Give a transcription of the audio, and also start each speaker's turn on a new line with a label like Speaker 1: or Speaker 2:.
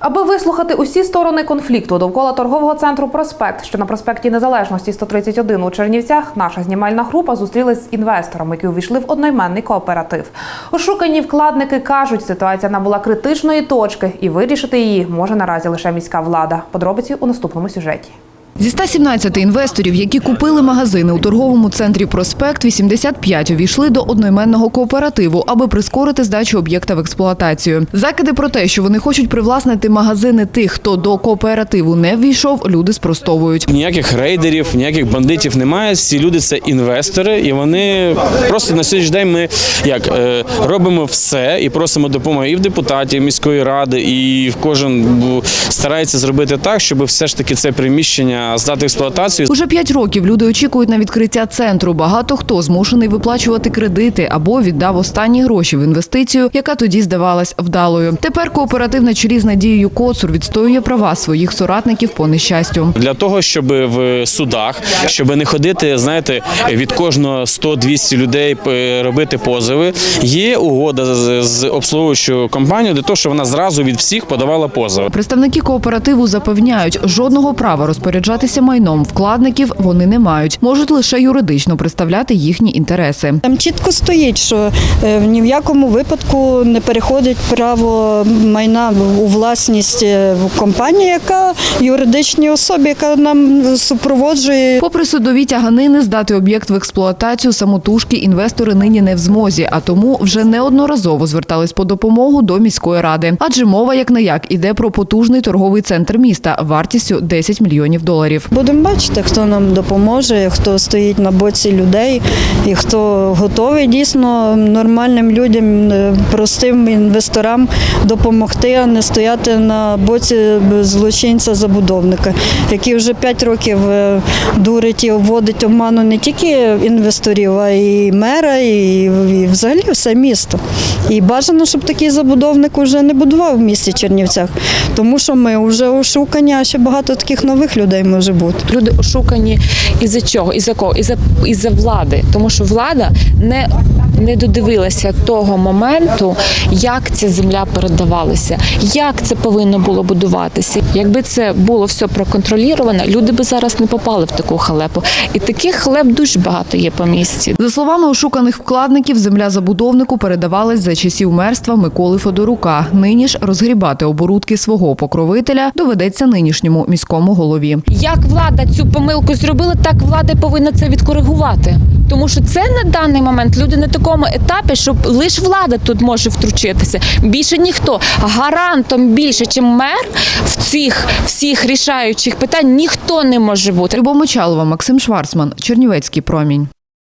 Speaker 1: Аби вислухати усі сторони конфлікту довкола торгового центру Проспект, що на проспекті Незалежності 131 у Чернівцях, наша знімальна група зустрілась з інвесторами, які увійшли в одноіменний кооператив. Ошукані вкладники кажуть, ситуація набула критичної точки, і вирішити її може наразі лише міська влада. Подробиці у наступному сюжеті.
Speaker 2: Зі 117 інвесторів, які купили магазини у торговому центрі «Проспект», 85 увійшли до одноіменного кооперативу, аби прискорити здачу об'єкта в експлуатацію. Закиди про те, що вони хочуть привласнити магазини тих, хто до кооперативу не ввійшов, люди спростовують.
Speaker 3: Ніяких рейдерів, ніяких бандитів немає. Всі люди це інвестори, і вони просто на сьогоднішній день ми як е, робимо все і просимо допомоги і в депутатів міської ради, і кожен старається зробити так, щоб все ж таки це приміщення здати експлуатацію.
Speaker 2: Уже п'ять років люди очікують на відкриття центру. Багато хто змушений виплачувати кредити або віддав останні гроші в інвестицію, яка тоді здавалась вдалою. Тепер кооператив на чолі з Надією Коцур відстоює права своїх соратників по нещастю.
Speaker 3: Для того, щоб в судах, щоб не ходити, знаєте, від кожного 100-200 людей е, робити позови, є угода з, обслуговуючою компанією для того, щоб вона зразу від всіх подавала позови.
Speaker 2: Представники кооперативу запевняють, жодного права розпоряджатися майном вкладників вони не мають, можуть лише юридично представляти їхні інтереси.
Speaker 4: Там чітко стоїть, що е, ні в якому випадку не переходить право майна у власність е, компанії, яка юридичній особі, яка нам супроводжує
Speaker 2: Попри судові тяганини, здати об'єкт в експлуатацію самотужки інвестори нині не в змозі, а тому вже неодноразово звертались по допомогу до міської ради. Адже мова як не як іде про потужний торговий центр міста вартістю 10 мільйонів доларів.
Speaker 4: Будемо бачити, хто нам допоможе, хто стоїть на боці людей і хто готовий дійсно нормальним людям, е, простим інвесторам допомогти, а не стояти на боці злочинця забудовника, який вже 5 років е, дурить і обводить обману не тільки інвесторів, а й мера, і, і взагалі все місто. І бажано, щоб такий забудовник вже не будував в місті Чернівцях, тому що ми вже ошукані, а ще багато таких нових людей може бути.
Speaker 5: Люди ошукані із-за чого? Із-за кого? Із-за із-за влади. Тому що влада не, не додивилася того моменту, як ця земля передавалася, як це повинно було будуватися. Якби це було все проконтроліровано, люди би зараз не попали в таку халепу. І таких халеп дуже багато є по місті.
Speaker 2: За словами ошуканих вкладників, земля забудовнику передавалась за часів мерства Миколи Федорука. Нині ж розгрібати оборудки свого покровителя доведеться нинішньому міському голові.
Speaker 5: Як влада цю помилку зробила, так влада повинна це відкоригувати. Тому що це на даний момент люди на такому етапі, що лише влада тут може втручитися. Більше ніхто. Гарантом більше, ніж мер в цих всіх рішаючих питань ніхто не може бути.
Speaker 2: Любомочалова, Максим Шварцман, Чернівецький промінь.